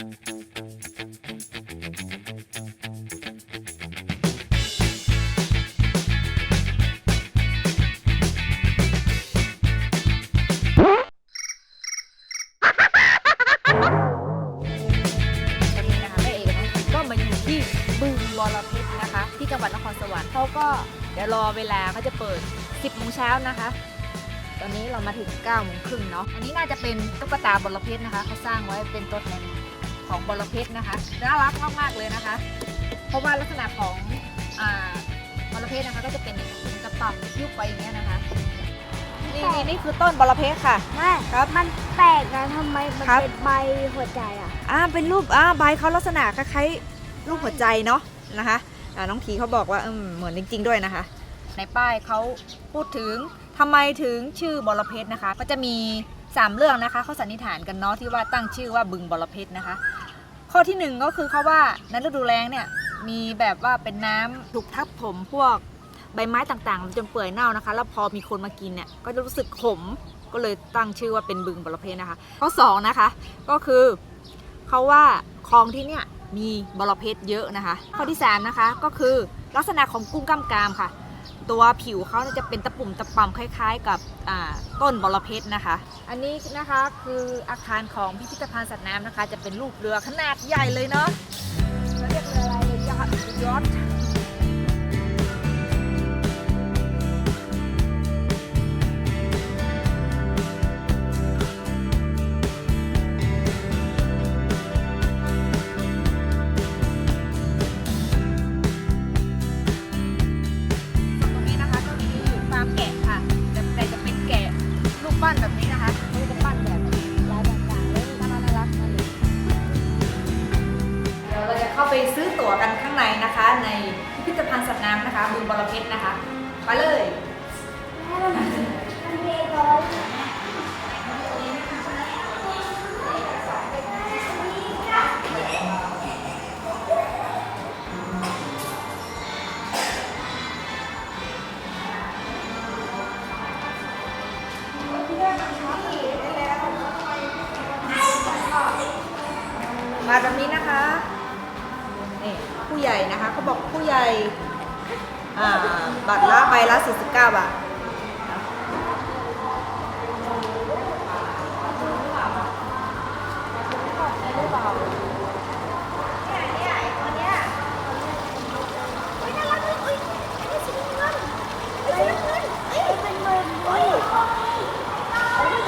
วันนี้นะคะแม่เอกกับน้องพีก็มาอยู่ที่บึงบอระเพ็ดนะคะ ที่จังหวัดนครสวรรค์เขาก็เดี๋ยวรอเวลาเขาจะเปิด 10โมงเช้านะคะ ตอนนี้เรามาถึง9โมงครึ่งเนาะอันนี้น่าจะเป็นตุ๊กตาบอระเพ็ดนะคะเขาสร้างไว้เป็นตัวแทนของ บอระเพ็ดนะคะน่ารักมากๆเลยนะคะ เพราะว่าลักษณะของอ่าบอระเพ็ดนะคะก็จะเป็นกระป๋องยุบไปอย่างเงี้ยนะคะนี่นี่นี่คือต้นบอระเพ็ดค่ะแม่ครับมันแปลกนะทำไมมันครับเป็นใบหัวใจอะอ่าเป็นรูปอ่าใบเขาลักษณะคล้ายๆรูปหัวใจเนาะนะคะอ่าน้องทีเขาบอกว่าอืมเหมือนจริง ๆ ด้วยนะคะ ในป้ายเขาพูดถึงทำไมถึงชื่อบอระเพ็ดนะคะ ก็จะมี 3เรื่องนะคะเขาสันนิษฐานกันเนาะที่ว่าตั้งชื่อว่าบึงบรเพ็ดนะคะ ข้อที่หนึ่งก็คือเขาว่าในฤดูแล้งเนี่ยมีแบบว่าเป็นน้ำถูกทับถมพวกใบไม้ต่างๆ จนเปื่อยเน่านะคะ แล้วพอมีคนมากินเนี่ยก็จะรู้สึกขมก็เลยตั้งชื่อว่าเป็นบึงบรเพ็ดนะคะ ข้อสองนะคะก็คือเขาว่าคลองที่เนี่ยมีบรเพ็ดเยอะนะคะ ข้อที่สามนะคะก็คือลักษณะของกุ้งกล้ามกรามค่ะ ตัวผิวเขาจะเป็นตะปุ่มตะป่ำคล้าย ๆ กับ ต้นบอระเพ็ดนะคะ อันนี้นะคะคืออาคารของพิพิธภัณฑ์สัตว์น้ำนะคะ จะเป็นรูปเรือขนาดใหญ่เลยเนาะ คะบึงบรเพชรนะคะไปเลยมาตรงนี้นะคะนี่ผู้ใหญ่นะคะเขาบอกผู้ใหญ่ อ่าบัตรละใบละ49บาท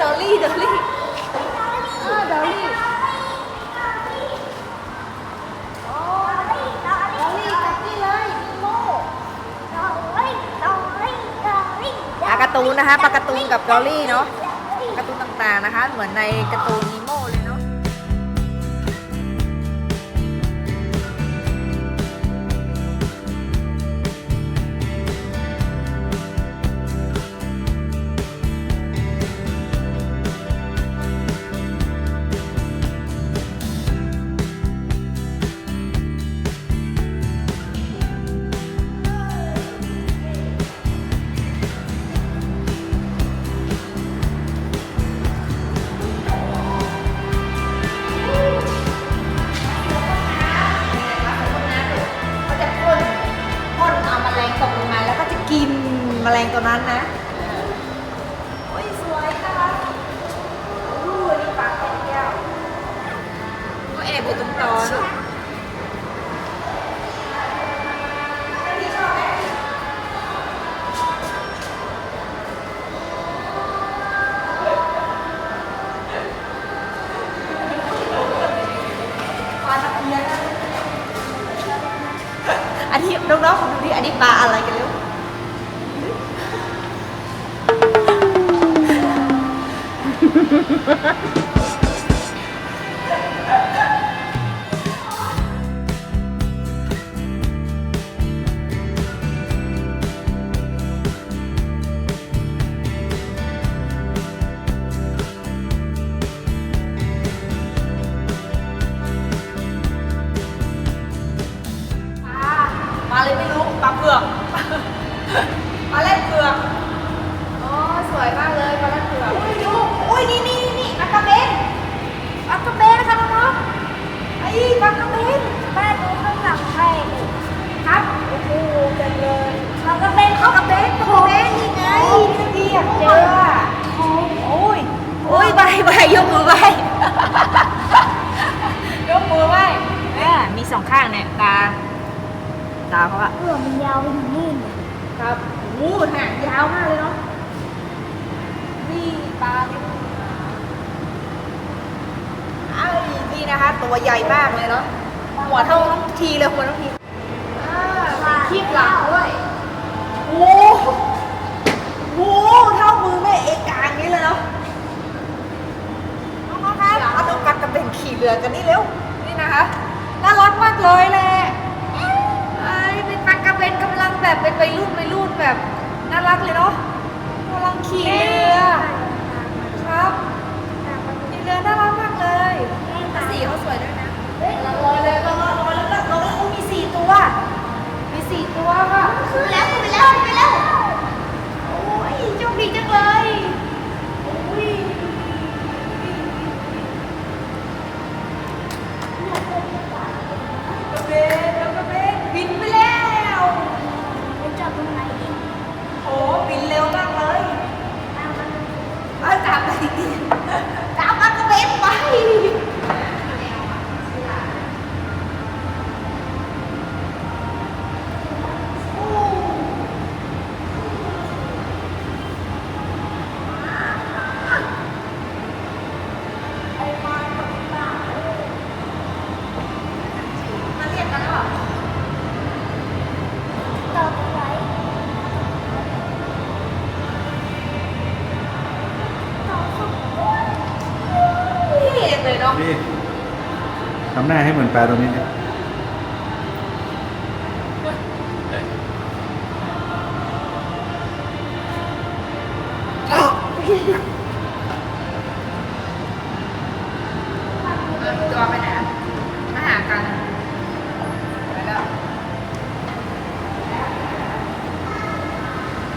ดอลลี่ดอลลี่อ่าดอลลี่โอ้ดอลลี่กับนี่เลยนีโม่ปลา การ์ตูนนะคะปลาการ์ตูนกับดอลลี่เนาะการ์ตูนต่างๆนะคะ เหมือนในการ์ตูน ลงตัวนั้นนะโอ้ยสวยค่ะดูนี่ปากแก้วก็แอบอยู่ตรงตอลูกปลาตะเพียนนะอันนี้น้องๆของดูดิอันนี้ปลาอะไรกัน Ha ha ha! สองข้างเนี่ยตา ตาเขาอะเออมันยาวไปถึงนี่เนี่ยครับโอ้โหหางยาวมากเลยเนาะนี่ปลาเนี่ยไอ้นี่นะคะ ตัวใหญ่มากเลยเนาะหัวเท่าน้องทีเลยหัวน้องทีอ่ามีคีบหลังด้วยโอ้โหโอ้โหเท่ามือแม่เอกางนี้เลยเนาะน้องๆคะเอาดูกัดกระเป็นขี่เรือกันนี่เร็วนี่นะคะน่ารั กมากเลยแหละไอ้เป็นปักกระเบนกำลังแบบเป็นไปรุ่นไปรุ่นแบบน่ารักเลยเนาะกำลังขี่เรือครับขี่เรือน่ารักมากเลยสีเขาสวยด้วยนะลอยเลยลอยลอยแล้วลอยแล้วโอ้มีสี่ตัว มีสี่ตัวค่ะคือแล้วคือไปแล้วไปแล้ว โอ้ยโชคดีจังเลยโอ้ยกระเบนกระเบนบินไปแล้ว ไปจับตรงไหนอีก โอ้บินเร็วมากเลย ตามมัน เอาจับไปดิจับมากระเบนไปมาเรียกกันแล้วเหรอ ต่อตรงไหนต่อข้างบน นี่เลยเนาะ นี่ทำหน้าให้เหมือนปลาตัวนี้เนี่ยตัวไปไหนอะมาหากันไปแล้ว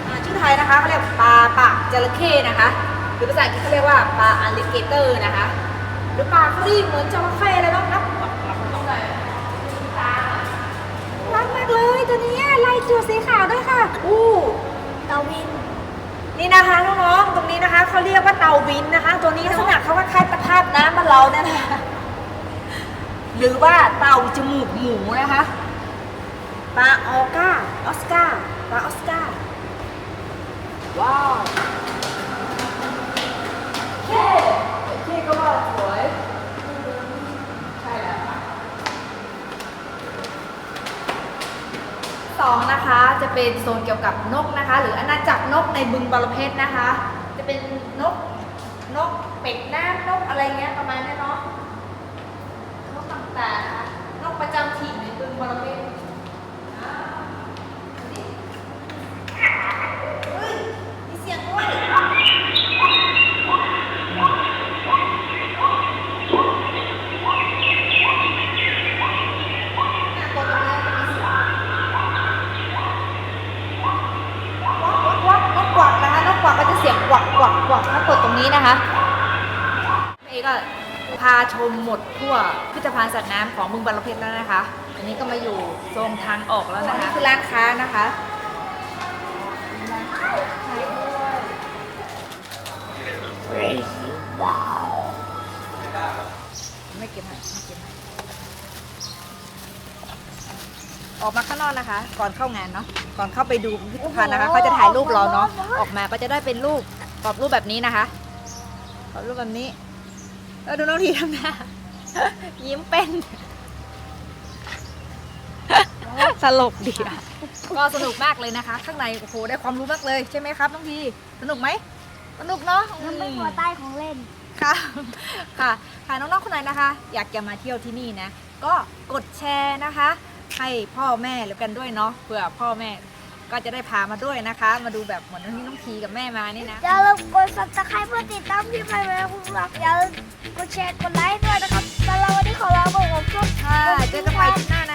อ่าชื่อไทยนะคะเขาเรียกปลาปากจระเข้นะคะ หรือภาษาอังกฤษเขาเรียกว่าปลาอ l ลิเกเตอร์นะคะ หรือปลาครีบเหมือนจระเข้เลยบ้างนะากเลยตัวนี้ลายจูสีขาวด้วยค่ะ อู้เตาวิน นี่นะคะน้องๆตรงนี้นะคะเขาเรียกว่าเตาบินนะคะ ตัวนี้ลักษณะเขาคล้ายๆตะภาพน้ำมานเราเนี่ยนะคะหรือว่าเตาจมูกหมูนะคะปลาออก้าออสการ์ปลาออสการ์ว้าวเท่เท่ก็ว่า 2 นะคะ จะเป็นโซนเกี่ยวกับนกนะคะ หรืออาณาจักรนกในบึงบรเพชรนะคะ จะเป็นนกนกเป็ดน้ำนกอะไรเงี้ยประมาณนี้เนาะนกต่างๆ ถ้ากดตรงนี้นะคะเอก็พาชมหมดทั่วพิพิธภัณฑ์สัตว์น้ำของบึงบรเพชรแล้วนะคะ อันนี้ก็มาอยู่โซนทางออกแล้วนะคะนี่คือร้านค้านะคะร้านค้าด้วยไม่เก็บให้ไม่เก็บให้ออกมาข้างนอกนะคะ ก่อนเข้างานเนาะก่อนเข้าไปดูพิพิธภัณฑ์นะคะเขาจะถ่ายรูปเราเนาะออกมาก็จะได้เป็นรูป กรอบรูปแบบนี้นะคะกรอบรูปแบบนี้เออดูน้องทีทำหน้ายิ้มเป็นตลกดีอะก็สนุกมากเลยนะคะ ข้างในโอ้โหได้ความรู้มากเลยใช่ไหมครับน้องทีสนุกไหมสนุกเนาะมันเป็นหัวใต้ของเล่นค่ะค่ะค่ะน้องๆคนไหนนะคะ อยากจะมาเที่ยวที่นี่นะ ก็กดแชร์นะคะ ให้พ่อแม่หรือกันด้วยเนาะเผื่อพ่อแม่ ก็จะได้พามาด้วยนะคะ มาดูแบบเหมือนที่น้องทีกับแม่มานี่นะ อย่าลืมกด subscribe เพื่อติดตามที่ใหม่ๆของพวกเราอย่าลืมกดแชร์กดไลค์ด้วยนะครับสำหรับวันนี้ขอลาไปก่อนครับ ค่ะ เจอกันใหม่คลิปหน้านะ